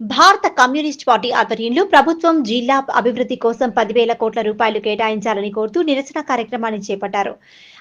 భారత communist party ఆధ్వర్యంలో ప్రభుత్వం జిల్లా అభివృద్ధి కోసం పదివేల కోట్ల రూపాయలు కేటాయించాలని కోరుతూ నిరసన కార్యక్రమాన్ని చేపట్టారు.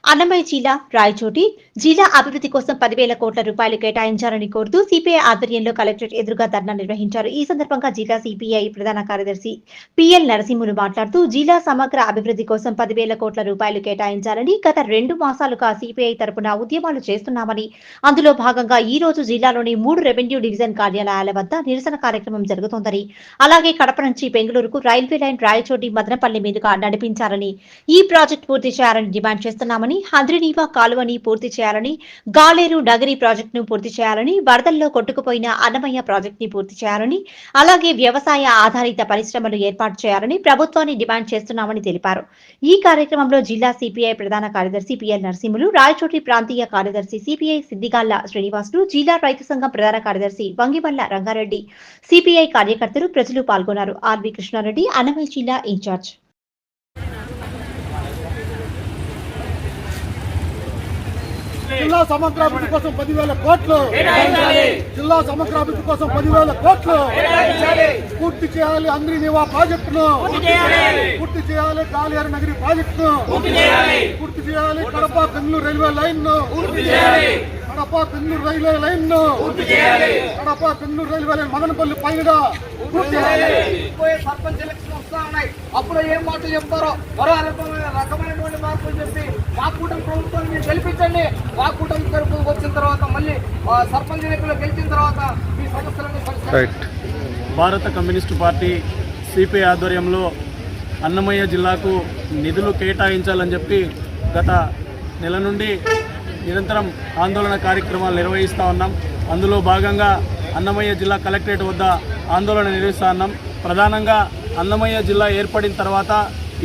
అన్నమయ్య జిల్లా రాయచోటి జిల్లా అభివృద్ధి కోసం పదివేల కోట్ల రూపాయలు కేటాయించాలని కోరుతూ సిపిఐ ఆధ్వర్యంలో కలెక్టరేట్ ఎదురుగా ధర్నా నిర్వహించారు. ఈ సందర్భంగా జిల్లా సిపిఐ ప్రధాన కార్యదర్శి పిఎల్ నరసింహులు మాట్లాడుతూ జిల్లా సమగ్ర అభివృద్ధి కోసం పదివేల కోట్ల రూపాయలు కేటాయించాలని గత రెండు మాసాలుగా సిపిఐ తరపున ఉద్యమాలు చేస్తున్నామని అందులో భాగంగా ఈ రోజు జిల్లాలోని మూడు రెవెన్యూ డివిజన్ కార్యాలయాల వద్ద నిరసన కార్యక్రమం జరుగుతోందని. అలాగే కడప నుంచి బెంగళూరుకు రైల్వే లైన్ రాయచోటి మదనపల్లి మీదుగా నడిపించాలని ఈ ప్రాజెక్ట్ పూర్తి చేయాలని డిమాండ్ చేస్తున్నామని హంద్రినీవా కాలువని పూర్తి చేయాలని గాలేరు నగరి ప్రాజెక్టును పూర్తి చేయాలని వరదల్లో కొట్టుకుపోయిన అన్నమయ్య ప్రాజెక్ట్ని పూర్తి చేయాలని అలాగే వ్యవసాయ ఆధారిత పరిశ్రమలు ఏర్పాటు చేయాలని ప్రభుత్వాన్ని డిమాండ్ చేస్తున్నామని తెలిపారు. ఈ కార్యక్రమంలో జిల్లా సిపిఐ ప్రధాన కార్యదర్శి పిఎల్ నరసింహులు రాయచోటి ప్రాంతీయ కార్యదర్శి సిపిఐ సిద్దిగాళ్ళ శ్రీనివాసులు జిల్లా రైతు సంఘం ప్రధాన కార్యదర్శి వంగివల్ల రంగారెడ్డి సిపిఐ కార్యకర్తలు ప్రజలు పాల్గొన్నారు. ఆర్వి కృష్ణారెడ్డి అన్నమయ్య జిల్లా ఇన్ఛార్జ్. జిల్లా సమగ్రాభివృద్ధి కోసం పదివేల కోట్లు. జిల్లా సమగ్రాభివృద్ధి కోసం పదివేల కోట్లు. పూర్తి చేయాలి అంద్రి నివా ప్రాజెక్టును. పూర్తి చేయాలి. గాలియారు నగరి ప్రాజెక్టును. పూర్తి చేయాలి. కడప బెంగళూరు రైల్వే లైన్ను కడప బెంగళూరు రైల్వే లైన్ను కడప బెంగళూరు రైల్వే లైన్ మదనపల్లి పైన పూర్తి చేయాలి. పోయే సర్పంచ్ ఎలక్షన్ వస్తా ఉన్నాయి. అప్పుడు ఏం మాటలు చెప్తారో మరో రకమైన రకమైనటువంటి మార్పులు చెప్పి మా కూటమి ప్రభుత్వాన్ని మీరు గెలిపించండి. మా కూటమి తరపు వచ్చిన తర్వాత మళ్ళీ ఆ, సర్పంచ్ ఎన్నికల్లో గెలిచిన తర్వాత మీ సమస్యలన్నీ పరిష్కరించండి భారత కమ్యూనిస్టు పార్టీ సిపిఐ ఆధ్వర్యంలో అన్నమయ్య జిల్లాకు నిధులు కేటాయించాలని చెప్పి గత నెల నుండి నిరంతరం ఆందోళన కార్యక్రమాలు నిర్వహిస్తూ ఉన్నాం. అందులో భాగంగా అన్నమయ్య జిల్లా కలెక్టరేట్ వద్ద ఆందోళన నిర్వహిస్తూ ఉన్నాం. ప్రధానంగా అన్నమయ్య జిల్లా ఏర్పడిన తర్వాత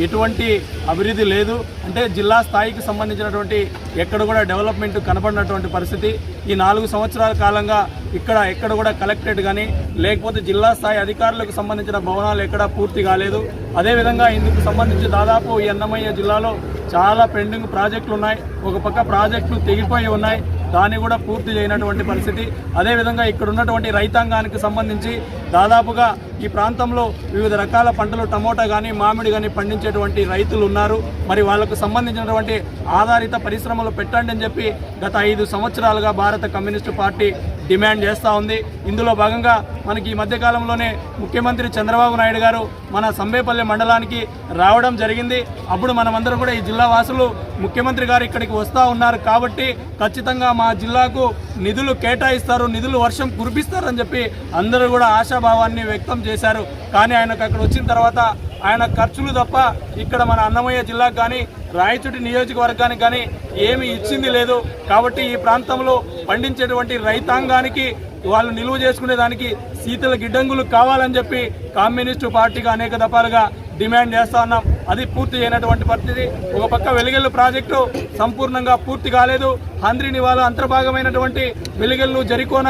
ఎటువంటి అభివృద్ధి లేదు. అంటే జిల్లా స్థాయికి సంబంధించినటువంటి ఎక్కడ కూడా డెవలప్మెంట్ కనపడినటువంటి పరిస్థితి. ఈ నాలుగు సంవత్సరాల కాలంగా ఇక్కడ ఎక్కడ కూడా కలెక్టరేట్ కానీ లేకపోతే జిల్లా స్థాయి అధికారులకు సంబంధించిన భవనాలు ఎక్కడ పూర్తి కాలేదు. అదేవిధంగా ఇందుకు సంబంధించి దాదాపు ఈ అన్నమయ్య జిల్లాలో చాలా పెండింగ్ ప్రాజెక్టులు ఉన్నాయి. ఒక పక్క ప్రాజెక్టులు తెగిపోయి ఉన్నాయి. దాన్ని కూడా పూర్తి చేయనటువంటి పరిస్థితి. అదేవిధంగా ఇక్కడ ఉన్నటువంటి రైతాంగానికి సంబంధించి దాదాపుగా ఈ ప్రాంతంలో వివిధ రకాల పంటలు టమోటా కానీ మామిడి కానీ పండించేటువంటి రైతులు ఉన్నారు. మరి వాళ్ళకు సంబంధించినటువంటి ఆధారిత పరిశ్రమలు పెట్టండి అని చెప్పి గత ఐదు సంవత్సరాలుగా భారత కమ్యూనిస్టు పార్టీ డిమాండ్ చేస్తూ ఉంది. ఇందులో భాగంగా మనకి ఈ మధ్యకాలంలోనే ముఖ్యమంత్రి చంద్రబాబు నాయుడు గారు మన సంబేపల్లి మండలానికి రావడం జరిగింది. అప్పుడు మనమందరం కూడా ఈ జిల్లా వాసులు ముఖ్యమంత్రి గారు ఇక్కడికి వస్తూ ఉన్నారు కాబట్టి ఖచ్చితంగా మా జిల్లాకు నిధులు కేటాయిస్తారు నిధులు వర్షం కురిపిస్తారని చెప్పి అందరూ కూడా ఆశాభావాన్ని వ్యక్తం చేశారు. కానీ ఆయనకు అక్కడ వచ్చిన తర్వాత ఆయన ఖర్చులు తప్ప ఇక్కడ మన అన్నమయ్య జిల్లాకు కానీ రాయచుటి నియోజకవర్గానికి కానీ ఏమి ఇచ్చింది లేదు. కాబట్టి ఈ ప్రాంతంలో పండించేటువంటి రైతాంగానికి వాళ్ళు నిలువ చేసుకునే దానికి శీతల గిడ్డంగులు కావాలని చెప్పి కమ్యూనిస్టు పార్టీగా అనేక దఫాలుగా డిమాండ్ చేస్తా ఉన్నాం. అది పూర్తి చేయనటువంటి పరిస్థితి. ఒక పక్క వెలిగెల్లు ప్రాజెక్టు సంపూర్ణంగా పూర్తి కాలేదు. హంద్రిని నివాళ అంతర్భాగమైనటువంటి వెలిగెల్లు జరికోన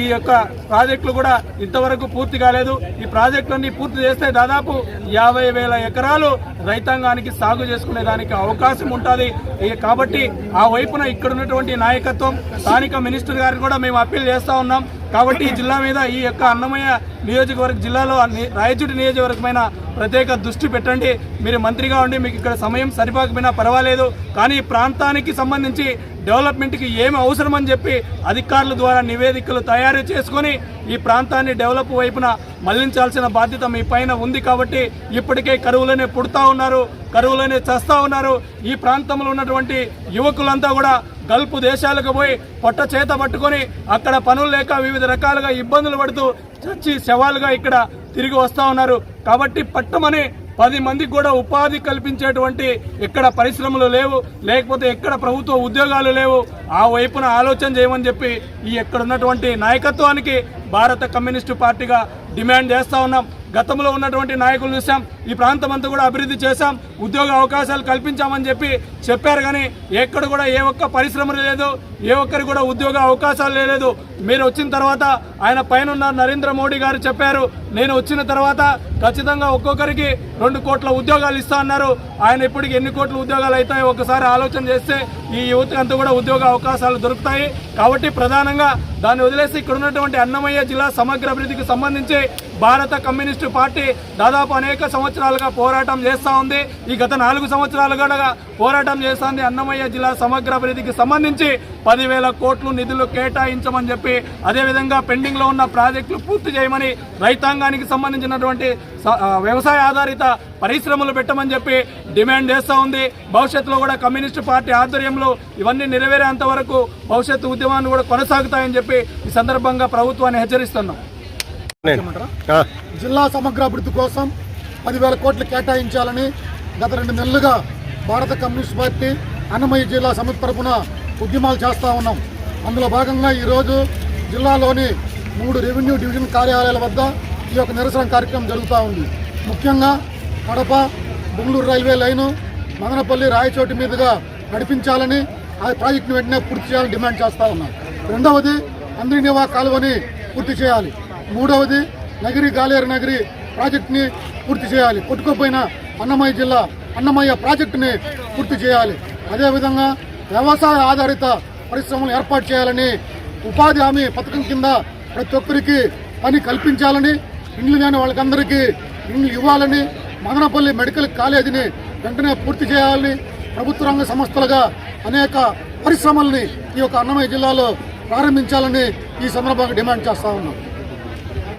ఈ యొక్క ప్రాజెక్టులు కూడా ఇంతవరకు పూర్తి కాలేదు. ఈ ప్రాజెక్టులన్నీ పూర్తి చేస్తే దాదాపు యాభై వేల ఎకరాలు రైతాంగానికి సాగు చేసుకునే దానికి అవకాశం ఉంటుంది. కాబట్టి ఆ వైపున ఇక్కడ ఉన్నటువంటి నాయకత్వం స్థానిక మినిస్టర్ గారిని కూడా మేము అప్పీల్ చేస్తూ ఉన్నాం. కాబట్టి ఈ జిల్లా మీద ఈ యొక్క అన్నమయ్య నియోజకవర్గ జిల్లాలో రాయచూటి నియోజకవర్గమైన ప్రత్యేక దృష్టి పెట్టండి. మీరు మంత్రిగా ఉండి మీకు ఇక్కడ సమయం సరిపోకపోయినా పర్వాలేదు. కానీ ప్రాంతానికి సంబంధించి డెవలప్మెంట్కి ఏమి అవసరం అని చెప్పి అధికారుల ద్వారా నివేదికలు తయారు చేసుకొని ఈ ప్రాంతాన్ని డెవలప్ వైపున మళ్ళించాల్సిన బాధ్యత మీ పైన ఉంది కాబట్టి ఇప్పటికే కరువులోనే పుడతా ఉన్నారు కరువులోనే చస్తా ఉన్నారు. ఈ ప్రాంతంలో ఉన్నటువంటి యువకులంతా కూడా గల్ఫ్ దేశాలకు పోయి పొట్ట చేత పట్టుకొని అక్కడ పనులు లేక వివిధ రకాలుగా ఇబ్బందులు పడుతూ చచ్చి శవాలుగా ఇక్కడ తిరిగి వస్తూ ఉన్నారు. కాబట్టి పట్టమని పది మందికి కూడా ఉపాధి కల్పించేటువంటి ఎక్కడ పరిశ్రమలు లేవు లేకపోతే ఎక్కడ ప్రభుత్వ ఉద్యోగాలు లేవు ఆ వైపున ఆలోచన చేయమని చెప్పి ఈ ఎక్కడ ఉన్నటువంటి నాయకత్వానికి భారత కమ్యూనిస్టు పార్టీగా డిమాండ్ చేస్తా ఉన్నాం. గతంలో ఉన్నటువంటి నాయకులు చూసాం. ఈ ప్రాంతం అంతా కూడా అభివృద్ధి చేశాం. ఉద్యోగ అవకాశాలు కల్పించామని చెప్పి చెప్పారు కానీ ఎక్కడ కూడా ఏ ఒక్క పరిశ్రమ లేదు ఏ ఒక్కరికి కూడా ఉద్యోగ అవకాశాలు లేదు మీరు వచ్చిన తర్వాత ఆయన పైన ఉన్న నరేంద్ర మోడీ గారు చెప్పారు నేను వచ్చిన తర్వాత ఖచ్చితంగా ఒక్కొక్కరికి రెండు కోట్ల ఉద్యోగాలు ఇస్తా అన్నారు. ఆయన ఇప్పటికి ఎన్ని కోట్ల ఉద్యోగాలు అవుతాయో ఒకసారి ఆలోచన చేస్తే ఈ యువతకి అంతా కూడా ఉద్యోగ అవకాశాలు దొరుకుతాయి. కాబట్టి ప్రధానంగా దాన్ని వదిలేసి ఇక్కడ ఉన్నటువంటి అన్నమయ్య జిల్లా సమగ్ర అభివృద్ధికి సంబంధించి భారత కమ్యూనిస్టు పార్టీ దాదాపు అనేక సంవత్సరాలుగా పోరాటం చేస్తూ ఉంది. ఈ గత నాలుగు సంవత్సరాలుగా పోరాటం చేస్తుంది అన్నమయ్య జిల్లా సమగ్ర అభివృద్ధికి సంబంధించి. పదివేల కోట్లు నిధులు కేటాయించమని చెప్పి అదేవిధంగా పెండింగ్లో ఉన్న ప్రాజెక్టులు పూర్తి చేయమని రైతాంగానికి సంబంధించినటువంటి స- వ్యవసాయ ఆధారిత పరిశ్రమలు పెట్టమని చెప్పి డిమాండ్ చేస్తూ ఉంది. భవిష్యత్తులో కూడా కమ్యూనిస్టు పార్టీ ఆధ్వర్యంలో ఇవన్నీ నెరవేరేంత వరకు భవిష్యత్తు ఉద్యమాన్ని కూడా కొనసాగుతాయని చెప్పి ఈ సందర్భంగా ప్రభుత్వాన్ని హెచ్చరిస్తున్నాం. జిల్లా సమగ్ర అభివృద్ధి కోసం పదివేల కోట్లు కేటాయించాలని గత రెండు నెలలుగా భారత కమ్యూనిస్ట్ పార్టీ అన్నమయ్య జిల్లా సమితి తరపున ఉద్యమాలు చేస్తూ ఉన్నాం. అందులో భాగంగా ఈరోజు జిల్లాలోని మూడు రెవెన్యూ డివిజన్ కార్యాలయాల వద్ద ఈ యొక్క నిరసన కార్యక్రమం జరుగుతూ ఉంది. ముఖ్యంగా కడప బెంగళూరు రైల్వే లైను మదనపల్లి రాయచోటి మీదుగా నడిపించాలని ఆ ప్రాజెక్టును వెంటనే పూర్తి చేయాలని డిమాండ్ చేస్తూ ఉన్నాం. రెండవది అంద్రినివా కాలువని పూర్తి చేయాలి. మూడవది నగిరి గాలేరు నగిరి ప్రాజెక్టుని పూర్తి చేయాలి. కొట్టుకోపోయిన అన్నమయ్య జిల్లా అన్నమయ్య ప్రాజెక్టుని పూర్తి చేయాలి. అదేవిధంగా వ్యవసాయ ఆధారిత పరిశ్రమలు ఏర్పాటు చేయాలని ఉపాధి హామీ పథకం కింద ప్రతి ఒక్కరికి పని కల్పించాలని ఇండ్లు లేని వాళ్ళకందరికీ ఇండ్లు ఇవ్వాలని మదనపల్లి మెడికల్ కాలేజీని వెంటనే పూర్తి చేయాలని ప్రభుత్వ రంగ సంస్థలుగా అనేక పరిశ్రమల్ని ఈ యొక్క అన్నమయ్య జిల్లాలో ప్రారంభించాలని ఈ సందర్భంగా డిమాండ్ చేస్తా ఉన్నాం.